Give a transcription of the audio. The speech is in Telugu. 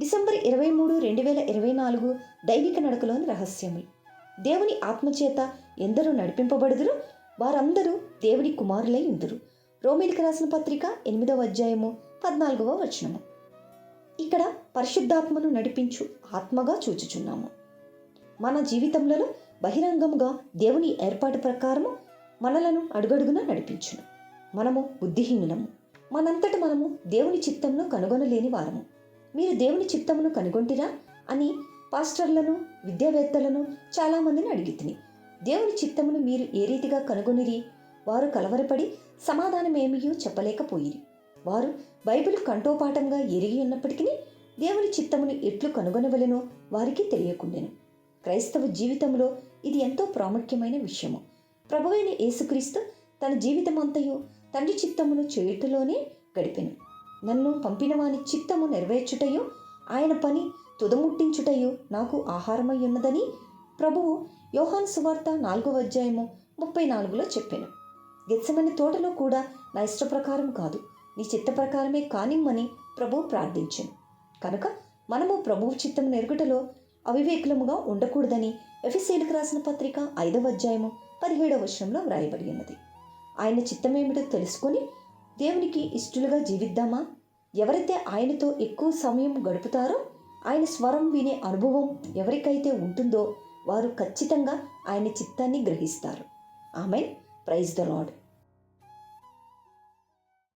డిసెంబర్ ఇరవై మూడు రెండు వేల ఇరవై నాలుగు దైవిక నడకలోని రహస్యములు. దేవుని ఆత్మచేత ఎందరూ నడిపింపబడుదురు? వారందరూ దేవుని కుమారులై ఉందురు. రోమిలికి రాసిన పత్రిక ఎనిమిదవ అధ్యాయము పద్నాలుగవ వచనము. ఇక్కడ పరిశుద్ధాత్మను నడిపించు ఆత్మగా చూచుచున్నాము. మన జీవితంలో బహిరంగంగా దేవుని ఏర్పాటు ప్రకారము మనలను అడుగడుగున నడిపించును. మనము బుద్ధిహీనులము. మనంతట మనము దేవుని చిత్తంలో కనుగొనలేని వారము. మీరు దేవుని చిత్తమును కనుగొంటిరా అని పాస్టర్లను విద్యావేత్తలను చాలామందిని అడిగితిని దేవుని చిత్తమును మీరు ఏ రీతిగా కనుగొనిరి? వారు కలవరపడి సమాధానమేమియో చెప్పలేకపోయిరి. వారు బైబిల్ కంఠోపాఠంగా ఎరిగి ఉన్నప్పటికీ దేవుని చిత్తమును ఎట్లు కనుగొనవలెనో వారికి తెలియకుండెను. క్రైస్తవ జీవితంలో ఇది ఎంతో ప్రాముఖ్యమైన విషయము. ప్రభువైన యేసుక్రీస్తు తన జీవితమంతయు తండ్రి చిత్తమును చేయుటలోనే గడిపెను. నన్ను పంపినవాని చిత్తము నెరవేర్చుటయు ఆయన పని తుదముట్టించుటయు నాకు ఆహారమై ఉన్నదని ప్రభువు యోహాన్ సువార్త నాలుగవ అధ్యాయము ముప్పై నాలుగులో చెప్పాను. గెచ్చమని తోటలో కూడా నా ఇష్ట ప్రకారం కాదు నీ చిత్త ప్రకారమే కానిమ్మని ప్రభు ప్రార్థించాను. కనుక మనము ప్రభువు చిత్తం నెరుగుటలో అవివేకులముగా ఉండకూడదని ఎఫ్ఎస్సీలకు రాసిన పత్రిక ఐదవ అధ్యాయము పదిహేడవ వర్షంలో వ్రాయబడి ఉన్నది. ఆయన చిత్తమేమిటో తెలుసుకొని దేవునికి ఇష్టలుగా జీవిద్దామా? ఎవరైతే ఆయనతో ఎక్కువ సమయం గడుపుతారో ఆయన స్వరం వినే అనుభవం ఎవరికైతే ఉంటుందో వారు ఖచ్చితంగా ఆయన చిత్తాన్ని గ్రహిస్తారు. ఆమె ప్రైజ్ ద లాడ్